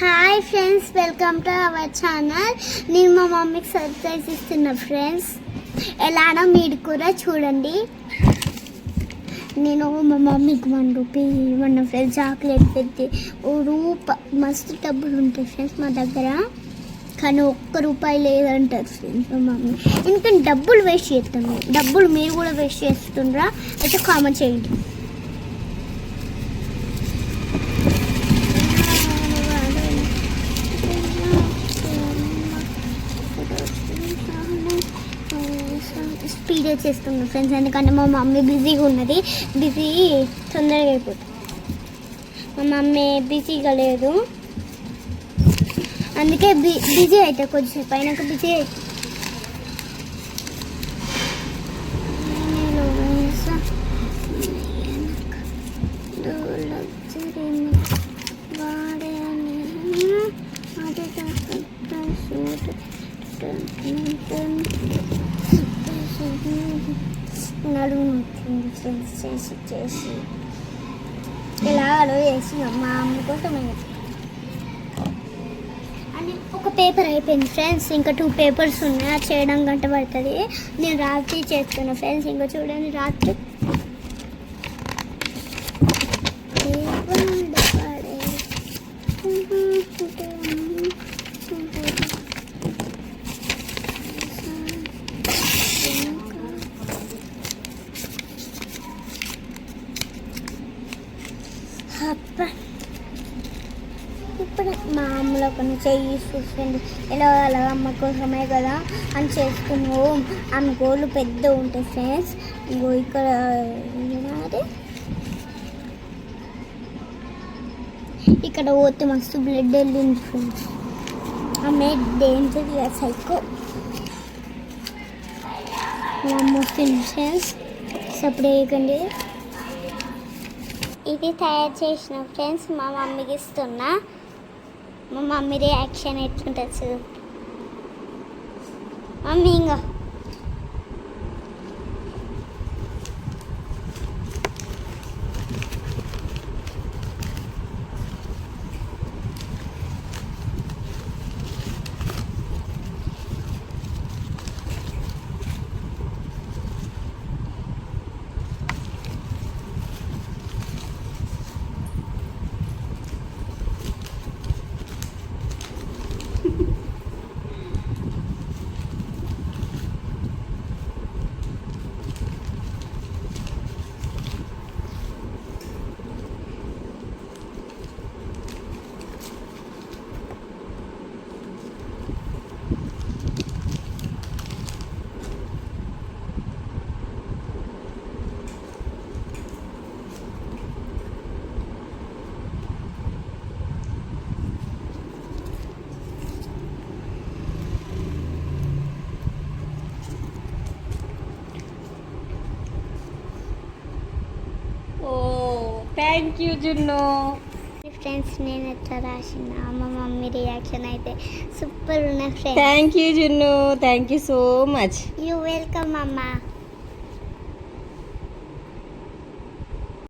Hi friends welcome to our channel నేను మా మమ్మీకి సర్ప్రైజ్ ఇస్తున్నా ఫ్రెండ్స్ ఎలానో మీరు కూడా చూడండి. నేను మా మమ్మీకి one rupee one friends chocolate పెట్టి ఓ రూప మస్తు డబ్బులు ఉంటాయి ఫ్రెండ్స్ మా దగ్గర. కానీ ఒక్క రూపాయి లేదంటారు ఫ్రెండ్స్ మా మమ్మీ. ఎందుకంటే డబ్బులు వేస్ట్ చేస్తాము. డబ్బులు మీరు కూడా వేస్ట్ చేస్తుండ్రా? అయితే కామెంట్ చేయండి. స్పీడ్ చేస్తున్నాను ఫ్రెండ్స్. ఎందుకంటే మా మమ్మీ బిజీగా ఉన్నది. బిజీ తొందరగా అయిపోతుంది. మా మమ్మీ బిజీగా లేదు. అందుకే బి బిజీ అయితే కొద్దిసేపు అయినాక బిజీ అయితే నడుము నొప్పింది ఫ్రెండ్స్ చేసి చేసి ఇలా అలో చేసి మా అమ్మ కోసం అని ఒక పేపర్ అయిపోయింది ఫ్రెండ్స్. ఇంకా టూ పేపర్స్ ఉన్నాయి. అది చేయడం గంట పడుతుంది. నేను రాత్రి చేస్తున్నా ఫ్రెండ్స్. ఇంకా చూడండి రాత్రి. అబ్బా. ఇప్పుడు మా అమ్మలో కొన్ని చెయ్యి చూసింది ఎలా అలా అమ్మ కోసమే కదా అని చేసుకున్నావు. ఆమె గోళ్ళు పెద్ద ఉంటాయి ఫ్రెండ్స్. ఇంకో ఇక్కడ ఇక్కడ పోతే మస్తు బ్లడ్ వెళ్ళింది ఫ్రెండ్స్. ఆమె డేంజర్ సైకో మా అమ్మ వస్తుంది ఫ్రెండ్స్. సపరేట్ ఇది తయారు చేసిన ఫ్రెండ్స్ మా మమ్మీకి ఇస్తున్నా. మా మమ్మీ రియాక్షన్ ఎట్లుంటుంది చూడు. మమ్మీ ఇంకా ఓ థ్యాంక్ యూ జున్ను ఫ్రెండ్స్ నేను ఎట్లా రాసిన మా మమ్మీ రియాక్షన్ అయితే సూపర్ ఉన్న friends thank you Junnu thank you so much you welcome అమ్మా